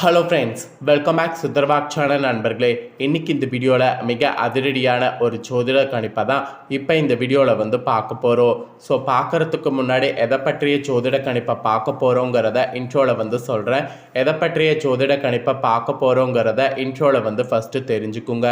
Hello friends welcome back Sundarbagh channel நண்பர்களே. இன்னைக்கு இந்த வீடியோவில் மிக அதிரடியான ஒரு ஜோதிட கணிப்பை தான் இப்போ இந்த வீடியோவில் வந்து பார்க்க போகிறோம் ஸோ பார்க்குறதுக்கு முன்னாடி எதை பற்றிய ஜோதிட கணிப்பை பார்க்க போகிறோங்கிறத இன்ட்ரோவில் வந்து சொல்கிறேன் எதை பற்றிய ஜோதிட கணிப்பை பார்க்க போகிறோங்கிறத இன்ட்ரோவில் வந்து ஃபஸ்ட்டு தெரிஞ்சுக்குங்க.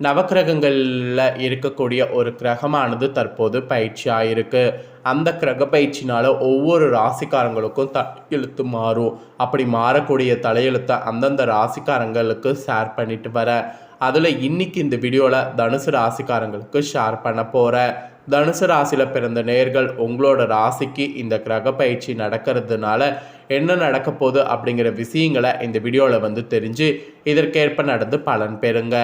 நவக்கிரகங்களில் இருக்கக்கூடிய ஒரு கிரகமானது தற்போது பயிற்சியாக இருக்குது அந்த கிரக பயிற்சினால் ஒவ்வொரு ராசிக்காரங்களுக்கும் தலையெழுத்து மாறும். அப்படி மாறக்கூடிய தலையெழுத்தை அந்தந்த ராசிக்காரங்களுக்கு ஷேர் பண்ணிட்டு வரேன் அதில் இன்றைக்கி இந்த வீடியோவில் தனுசு ராசிக்காரங்களுக்கு ஷேர் பண்ண போகிறேன் தனுசு ராசியில் பிறந்த நேர்கள் உங்களோட ராசிக்கு இந்த கிரக பயிற்சி நடக்கிறதுனால என்ன நடக்க போகுது அப்படிங்கிற விஷயங்களை இந்த வீடியோவில் வந்து தெரிஞ்சு இதற்கேற்ப நடந்து பலன் பெறுங்க.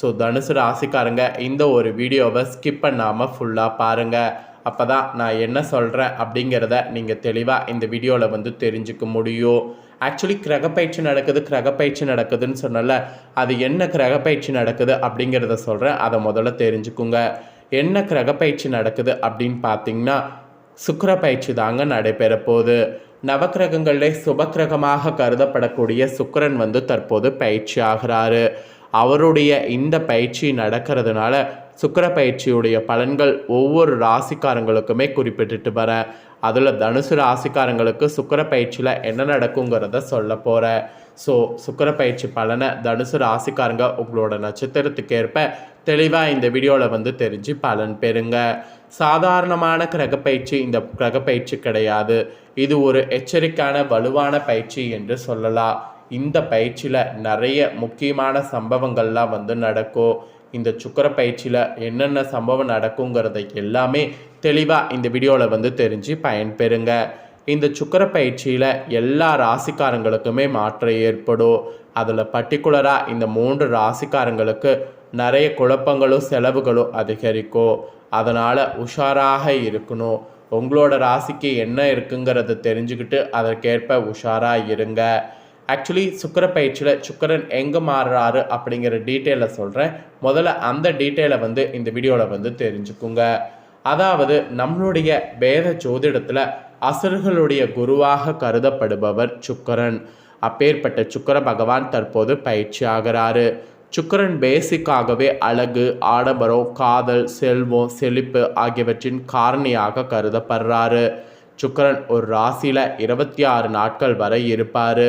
ஸோ தனுசு ராசிக்காரங்க இந்த ஒரு வீடியோவை ஸ்கிப் பண்ணாமல் ஃபுல்லாக பாருங்கள் அப்போ தான் நான் என்ன சொல்கிறேன் அப்படிங்கிறத நீங்கள் தெளிவாக இந்த வீடியோவில் வந்து தெரிஞ்சுக்க முடியும். ஆக்சுவலி கிரகப்பயிற்சி நடக்குது கிரகப்பயிற்சி நடக்குதுன்னு சொன்னல அது என்ன கிரகப்பயிற்சி நடக்குது அப்படிங்கிறத சொல்கிறேன் அதை முதல்ல தெரிஞ்சுக்குங்க. என்ன கிரக பயிற்சி நடக்குது அப்படின்னு பார்த்தீங்கன்னா சுக்கர பயிற்சி தாங்க நடைபெற போகுது. நவக்கிரகங்களிலே சுபக்கிரகமாக கருதப்படக்கூடிய சுக்கிரன் வந்து தற்போது பயிற்சி ஆகிறாரு. அவருடைய இந்த பயிற்சி நடக்கிறதுனால சுக்கர பயிற்சியுடைய பலன்கள் ஒவ்வொரு ராசிக்காரங்களுக்குமே குறிப்பிட்டுட்டு வரேன் அதில் தனுசு ராசிக்காரங்களுக்கு சுக்கிர பயிற்சியில் என்ன நடக்குங்கிறத சொல்ல போகிறேன் ஸோ சுக்கிர பயிற்சி பலனை தனுசு ராசிக்காரங்க உங்களோட நட்சத்திரத்துக்கு ஏற்ப தெளிவாக இந்த வீடியோவில் வந்து தெரிஞ்சு பலன் பெறுங்க. சாதாரணமான கிரகப்பயிற்சி இந்த கிரகப்பயிற்சி கிடையாது. இது ஒரு எச்சரிக்கையான வலுவான பயிற்சி என்று சொல்லலாம். இந்த பயிற்சியில் நிறைய முக்கியமான சம்பவங்கள்லாம் வந்து நடக்கும். இந்த சுக்கர பயிற்சியில் என்னென்ன சம்பவம் நடக்குங்கிறத எல்லாமே தெளிவாக இந்த வீடியோவில் வந்து தெரிஞ்சு பயன்பெறுங்க. இந்த சுக்கர பயிற்சியில் எல்லா ராசிக்காரங்களுக்குமே மாற்றம் ஏற்படும். அதில் பர்டிகுலராக இந்த மூன்று ராசிக்காரங்களுக்கு நிறைய குழப்பங்களும் செலவுகளும் அதிகரிக்கும். அதனால் உஷாராக இருக்கணும். உங்களோட ராசிக்கு என்ன இருக்குங்கிறத தெரிஞ்சுக்கிட்டு அதற்கேற்ப உஷாராக இருங்க. ஆக்சுவலி சுக்கர பயிற்சியில் சுக்கரன் எங்கே மாறுறாரு அப்படிங்கிற டீட்டெயிலை சொல்கிறேன் முதல்ல அந்த டீட்டெயிலை வந்து இந்த வீடியோவில் வந்து தெரிஞ்சுக்குங்க. அதாவது நம்மளுடைய வேத ஜோதிடத்தில் அசுரர்களுடைய குருவாக கருதப்படுபவர் சுக்கரன். அப்பேற்பட்ட சுக்கர பகவான் தற்போது பயிற்சி ஆகிறாரு. சுக்கரன் பேசிக்காகவே அழகு ஆடம்பரம் காதல் செல்வம் செழிப்பு ஆகியவற்றின் காரணியாக கருதப்படுறாரு. சுக்கரன் ஒரு ராசியில் இருபத்தி ஆறு நாட்கள் வரை இருப்பார்.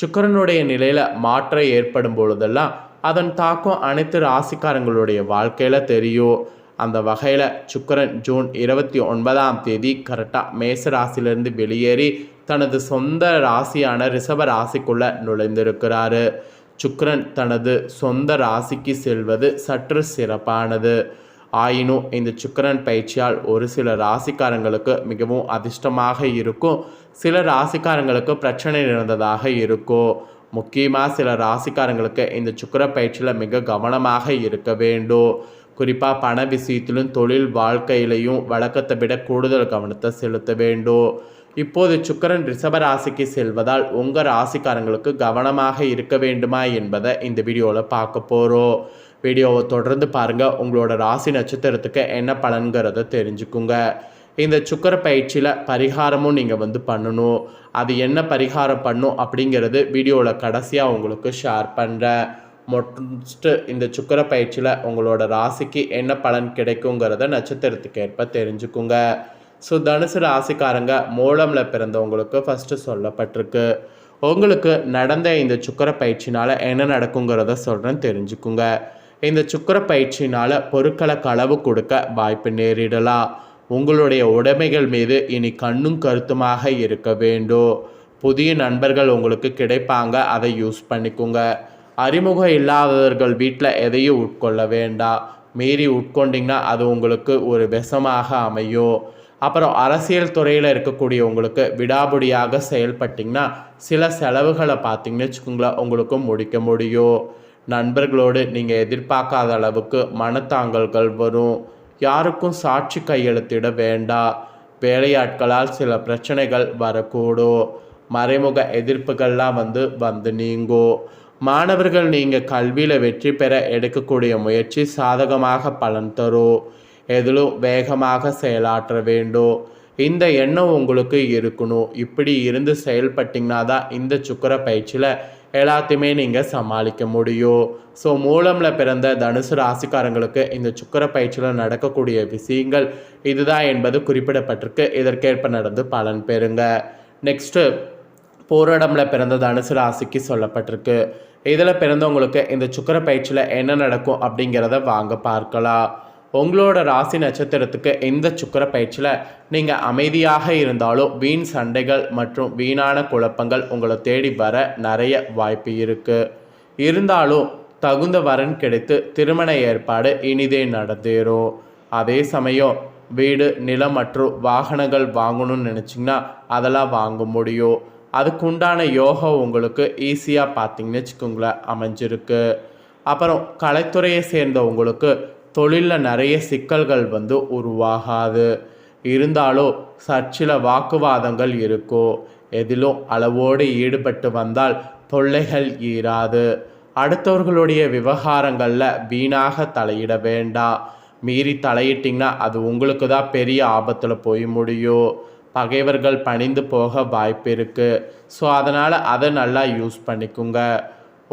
சுக்கரனுடைய நிலையில் மாற்றம் ஏற்படும் பொழுதெல்லாம் அதன் தாக்கம் அனைத்து ராசிக்காரங்களுடைய வாழ்க்கையில் தெரியும். அந்த வகையில் சுக்கரன் ஜூன் இருபத்தி ஒன்பதாம் தேதி கரெக்டாக மேச ராசியிலிருந்து வெளியேறி தனது சொந்த ராசியான ரிஷப ராசிக்குள்ளே நுழைந்திருக்கிறாரு. சுக்கரன் தனது சொந்த ராசிக்கு செல்வது சற்று சிறப்பானது. ஆயினும் இந்த சுக்கரன் பயிற்சியால் ஒரு சில ராசிக்காரங்களுக்கு மிகவும் அதிர்ஷ்டமாக இருக்கும். சில ராசிக்காரங்களுக்கு பிரச்சனை இருந்ததாக இருக்கும். முக்கியமாக சில ராசிக்காரங்களுக்கு இந்த சுக்கர பயிற்சியில் மிக கவனமாக இருக்க வேண்டும். குறிப்பாக பண விஷயத்திலும் தொழில் வாழ்க்கையிலையும் வழக்கத்தை விட கூடுதல் கவனத்தை செலுத்த வேண்டும். இப்போது சுக்கரன் ரிஷப ராசிக்கு செல்வதால் உங்கள் ராசிக்காரங்களுக்கு கவனமாக இருக்க வேண்டுமா என்பதை இந்த வீடியோவில் பார்க்க போகிறோம் வீடியோவை தொடர்ந்து பாருங்கள் உங்களோட ராசி நட்சத்திரத்துக்கு என்ன பலன்கிறத தெரிஞ்சுக்குங்க. இந்த சுக்கர பயிற்சியில் பரிகாரமும் நீங்கள் வந்து பண்ணணும். அது என்ன பரிகாரம் பண்ணும் அப்படிங்கிறது வீடியோவில் கடைசியாக உங்களுக்கு ஷேர் பண்ணுறேன் மொட்டு இந்த சுக்கர பயிற்சியில் உங்களோட ராசிக்கு என்ன பலன் கிடைக்குங்கிறத நட்சத்திரத்துக்கு ஏற்ப தெரிஞ்சுக்குங்க. ஸோ தனுசு ராசிக்காரங்க மூலமில் பிறந்தவங்களுக்கு ஃபஸ்ட்டு சொல்லப்பட்டிருக்கு. உங்களுக்கு நடந்த இந்த சுக்கர பயிற்சினால் என்ன நடக்குங்கிறத சொல்கிறேன் தெரிஞ்சுக்குங்க. இந்த சுக்கர பயிற்சினால் பொருட்களை களவு கொடுக்க வாய்ப்பு நேரிடலாம். உங்களுடைய உடைமைகள் மீது இனி கண்ணும் கருத்துமாக இருக்க வேண்டும். புதிய நண்பர்கள் உங்களுக்கு கிடைப்பாங்க அதை யூஸ் பண்ணிக்கோங்க. அறிமுகம் இல்லாதவர்கள் வீட்டில் எதையும் உட்கொள்ள வேண்டாம் மீறி உட்கொண்டிங்கன்னா அது உங்களுக்கு ஒரு விஷமாக அமையும் அப்புறம் அரசியல் துறையில் இருக்கக்கூடிய உங்களுக்கு விடாபுடியாக செயல்பட்டிங்கன்னா சில செலவுகளை பார்த்தீங்கன்னு வச்சுக்கோங்களேன் உங்களுக்கு முடிக்க முடியும் நண்பர்களோடு நீங்கள் எதிர்பார்க்காத அளவுக்கு மனத்தாங்கல்கள் வரும். யாருக்கும் சாட்சி கையெழுத்திட வேண்டாம் வேலையாட்களால் சில பிரச்சனைகள் வரக்கூடும் மறைமுக எதிர்ப்புகள்லாம் வந்து வந்து நீங்கும் மாணவர்கள் நீங்கள் கல்வியில் வெற்றி பெற எடுக்கக்கூடிய முயற்சி சாதகமாக பலன் தரும் எதிலும் வேகமாக செயலாற்ற வேண்டும் இந்த எண்ணம் உங்களுக்கு இருக்கணும் இப்படி இருந்து செயல்பட்டிங்கன்னா தான் இந்த சுக்கர பயிற்சியில் எல்லாத்தையுமே நீங்கள் சமாளிக்க முடியும் ஸோ மூலமில் பிறந்த தனுசு ராசிக்காரங்களுக்கு இந்த சுக்கர பயிற்சியில் நடக்கக்கூடிய விஷயங்கள் இதுதான் என்பது குறிப்பிடப்பட்டிருக்கு. இதற்கேற்ப நடந்து பலன் பெறுங்க. நெக்ஸ்ட்டு போராடம்ல பிறந்த தனுசு ராசிக்கு சொல்லப்பட்டிருக்கு. இதில் பிறந்தவங்களுக்கு இந்த சுக்கர பயிற்சியில் என்ன நடக்கும் அப்படிங்கிறத வாங்க பார்க்கலாம். உங்களோட ராசி நட்சத்திரத்துக்கு இந்த சுக்கர பயிற்சியில் நீங்கள் அமைதியாக இருந்தாலும் வீண் சண்டைகள் மற்றும் வீணான குழப்பங்கள் உங்களை தேடி வர நிறைய வாய்ப்பு இருக்குது இருந்தாலும் தகுந்த வரன் கிடைத்து திருமண ஏற்பாடு இனிதே நடந்தேறும். அதே சமயம் வீடு நிலம் மற்றும் வாகனங்கள் வாங்கணும்னு நினச்சிங்கன்னா அதெல்லாம் வாங்க முடியும். அதுக்குண்டான யோகம் உங்களுக்கு ஈஸியாக பார்த்தீங்கன்னு வச்சுக்கோங்களேன் அமைஞ்சிருக்கு. அப்புறம் கலைத்துறையை சேர்ந்தவங்களுக்கு தொழிலில் நிறைய சிக்கல்கள் வந்து உருவாகாது. இருந்தாலும் சர்ச்சில வாக்குவாதங்கள் இருக்கும் எதிலும் அளவோடு ஈடுபட்டு வந்தால் தொல்லைகள் ஈராது. அடுத்தவர்களுடைய விவகாரங்களில் வீணாக தலையிட வேண்டாம். மீறி தலையிட்டிங்கன்னா அது உங்களுக்கு தான் பெரிய ஆபத்தில் போய் முடியும். பகைவர்கள் பணிந்து போக வாய்ப்பு இருக்குது ஸோ அதனால் அதை நல்லா யூஸ் பண்ணிக்கோங்க.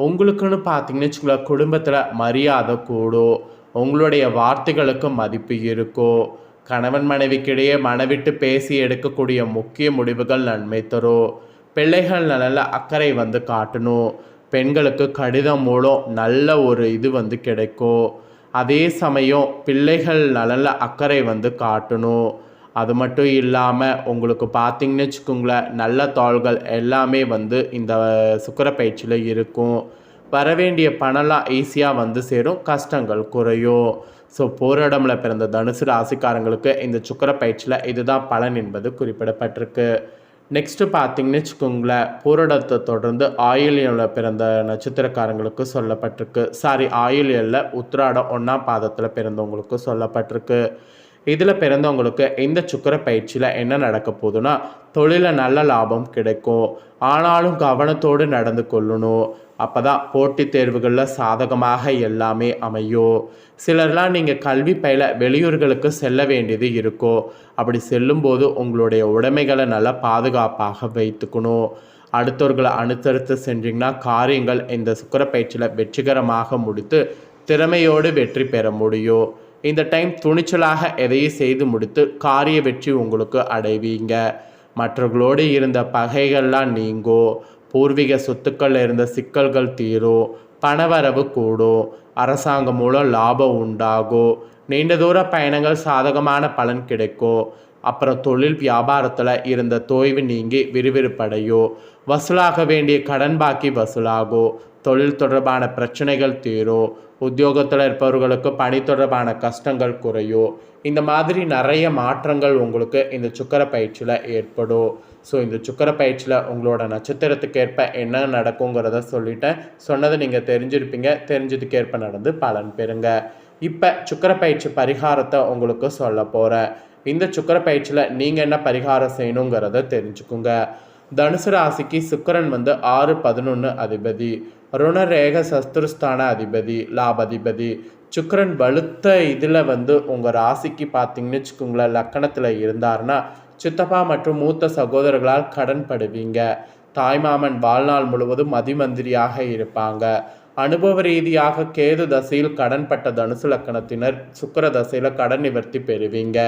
உங்களுக்குன்னு பார்த்தீங்கன்னு வச்சுக்கோங்களேன் குடும்பத்தில் மரியாதை கூடும். உங்களுடைய வார்த்தைகளுக்கு மதிப்பு இருக்கும். கணவன் மனைவிக்கிடையே மனவிட்டு பேசி எடுக்கக்கூடிய முக்கிய முடிவுகள் நன்மை தரும். பிள்ளைகள் நல்ல அக்கறை வந்து காட்டணும். பெண்களுக்கு கடிதம் மூலம் நல்ல ஒரு இது வந்து கிடைக்கும். அதே சமயம் பிள்ளைகள் நல்ல அக்கறை வந்து காட்டணும். அது மட்டும் இல்லாமல் உங்களுக்கு பார்த்திங்கன்னு வச்சுக்கோங்களேன் நல்ல தாள்கள் எல்லாமே வந்து இந்த சுக்கர பயிற்சியில் இருக்கும். வரவேண்டிய பணம்லாம் ஈஸியாக வந்து சேரும். கஷ்டங்கள் குறையும். ஸோ போராடமில் பிறந்த தனுசு ராசிக்காரங்களுக்கு இந்த சுக்கர பயிற்சியில் இதுதான் பலன் என்பது குறிப்பிடப்பட்டிருக்கு. நெக்ஸ்ட்டு பார்த்தீங்கன்னு வச்சுக்கோங்களேன் பூரடத்தை தொடர்ந்து ஆயிலியனில் பிறந்த நட்சத்திரக்காரங்களுக்கு சொல்லப்பட்டிருக்கு. சாரி ஆயிலியனில் உத்திராடம் ஒன்றாம் பாதத்தில் பிறந்தவங்களுக்கு சொல்லப்பட்டிருக்கு. இதில் பிறந்தவங்களுக்கு இந்த சுக்கர பயிற்சியில் என்ன நடக்க போகுதுன்னா தொழிலில் நல்ல லாபம் கிடைக்கும். ஆனாலும் கவனத்தோடு நடந்து கொள்ளணும். அப்போ தான் போட்டித் தேர்வுகளில் சாதகமாக எல்லாமே அமையும். சிலர்லாம் நீங்கள் கல்வி பயில வெளியூர்களுக்கு செல்ல வேண்டியது இருக்கும். அப்படி செல்லும்போது உங்களுடைய உடைமைகளை நல்லா பாதுகாப்பாக வைத்துக்கணும். அடுத்தவர்களை அனுசரித்து சென்றீங்கன்னா காரியங்கள் இந்த சுக்கர பயிற்சியில் வெற்றிகரமாக முடித்து திறமையோடு வெற்றி பெற முடியும். இந்த டைம் துணிச்சலாக எதையும் செய்து முடித்து காரிய வெற்றி உங்களுக்கு அடைவீங்க. மற்றவர்களோடு இருந்த பகைகள்லாம் நீங்கும் பூர்வீக சொத்துக்களில் இருந்த சிக்கல்கள் தீரும் பணவரவு கூடும் அரசாங்கம் மூலம் லாபம் உண்டாகும் நீண்ட தூர பயணங்கள் சாதகமான பலன் கிடைக்கும் அப்புறம் தொழில் வியாபாரத்தில் இருந்த தோய்வு நீங்கி விறுவிறுப்படையும் வசூலாக வேண்டிய கடன் பாக்கி வசூலாகும் தொழில் தொடர்பான பிரச்சனைகள் தீரும் உத்தியோகத்தில் இருப்பவர்களுக்கு பணி தொடர்பான கஷ்டங்கள் குறையும் இந்த மாதிரி நிறைய மாற்றங்கள் உங்களுக்கு இந்த சுக்கர பயிற்சியில் ஏற்படும். ஸோ இந்த சுக்கர பயிற்சியில் உங்களோட நட்சத்திரத்துக்கு ஏற்ப என்ன நடக்குங்கிறத சொல்லிட்டேன். சொன்னதை நீங்கள் தெரிஞ்சிருப்பீங்க. தெரிஞ்சதுக்கு ஏற்ப நடந்து பலன் பெறுங்க. இப்போ சுக்கர பயிற்சி பரிகாரத்தை உங்களுக்கு சொல்ல போகிறேன் இந்த சுக்கர பயிற்சியில் நீங்கள் என்ன பரிகாரம் செய்யணுங்கிறத தெரிஞ்சுக்குங்க. தனுசு ராசிக்கு சுக்கரன் வந்து ஆறு பதினொன்று அதிபதி. ருணரேக சஸ்திருஸ்தான அதிபதி லாபதிபதி. சுக்கரன் வலுத்த இதில் வந்து உங்கள் ராசிக்கு பார்த்தீங்கன்னு வச்சுக்கோங்களேன் லக்கணத்தில் இருந்தார்னா சித்தப்பா மற்றும் மூத்த சகோதரர்களால் கடன் படுவீங்க. தாய்மாமன் வாழ்நாள் முழுவதும் மதிமந்திரியாக இருப்பாங்க. அனுபவ ரீதியாக கேது தசையில் கடன்பட்ட தனுசு லக்கணத்தினர் சுக்கர தசையில் கடன் நிவர்த்தி பெறுவீங்க.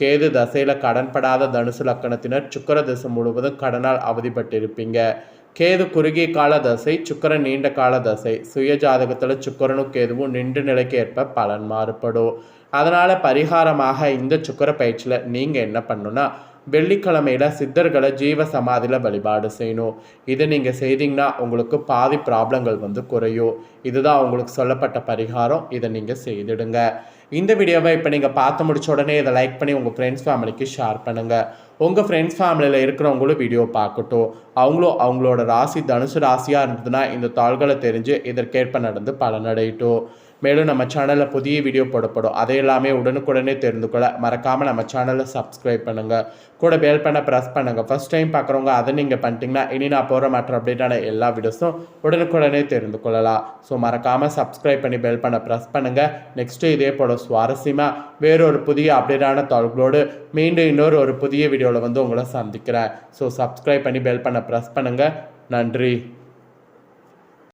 கேது தசையில் கடன்படாத தனுசு லக்கணத்தினர் சுக்கர தசை முழுவதும் கடனால் அவதிப்பட்டிருப்பீங்க. கேது குறுகிய கால தசை சுக்கரன் நீண்ட கால தசை. சுய ஜாதகத்தில் சுக்கரனும் கேதுவும் நின்று நிலைக்கு ஏற்ப பலன் மாறுபடும். அதனால் பரிகாரமாக இந்த சுக்கர பயிற்சியில் நீங்கள் என்ன பண்ணுன்னா வெள்ளிக்கிழமையில் சித்தர்களை ஜீவ சமாதியில் வழிபாடு செய்யணும். இதை நீங்கள் செய்தீங்கன்னா உங்களுக்கு பாதி ப்ராப்ளங்கள் வந்து குறையும். இதுதான் உங்களுக்கு சொல்லப்பட்ட பரிகாரம். இதை நீங்கள் செய்திடுங்க. இந்த வீடியோவை இப்போ நீங்கள் பார்த்து முடிச்ச உடனே இதை லைக் பண்ணி உங்கள் ஃப்ரெண்ட்ஸ் ஃபேமிலிக்கு ஷேர் பண்ணுங்கள் உங்கள் ஃப்ரெண்ட்ஸ் ஃபேமிலியில் இருக்கிறவங்களும் வீடியோ பார்க்கட்டும். அவங்களும் அவங்களோட ராசி தனுசு ராசியாக இருந்ததுன்னா இந்த தாள்களை தெரிஞ்சு இதற்கேற்ப நடந்து பலனடையட்டும். மேலும் நம்ம சேனலில் புதிய வீடியோ போடப்படும். அதை எல்லாமே உடனுக்குடனே தெரிந்து கொள்ள மறக்காமல் நம்ம சேனலை சப்ஸ்கிரைப் பண்ணுங்கள் கூட பெல் பண்ண ப்ரெஸ் பண்ணுங்கள் ஃபஸ்ட் டைம் பார்க்குறவங்க அதை நீங்கள் பண்ணிட்டீங்கன்னா இனி நான் போகிற மற்ற அப்டேட்டான எல்லா வீடியோஸும் உடனுக்குடனே தெரிந்து கொள்ளலாம். ஸோ மறக்காமல் சப்ஸ்கிரைப் பண்ணி பெல் பண்ண ப்ரெஸ் பண்ணுங்கள் நெக்ஸ்ட்டு இதே போல் சுவாரஸ்யமாக வேறொரு புதிய அப்டேட்டான தகவலோடு மீண்டும் இன்னொரு ஒரு புதிய வீடியோவில் வந்து உங்களை சந்திக்கிறேன். ஸோ சப்ஸ்கிரைப் பண்ணி பெல் பண்ண ப்ரெஸ் பண்ணுங்கள் நன்றி.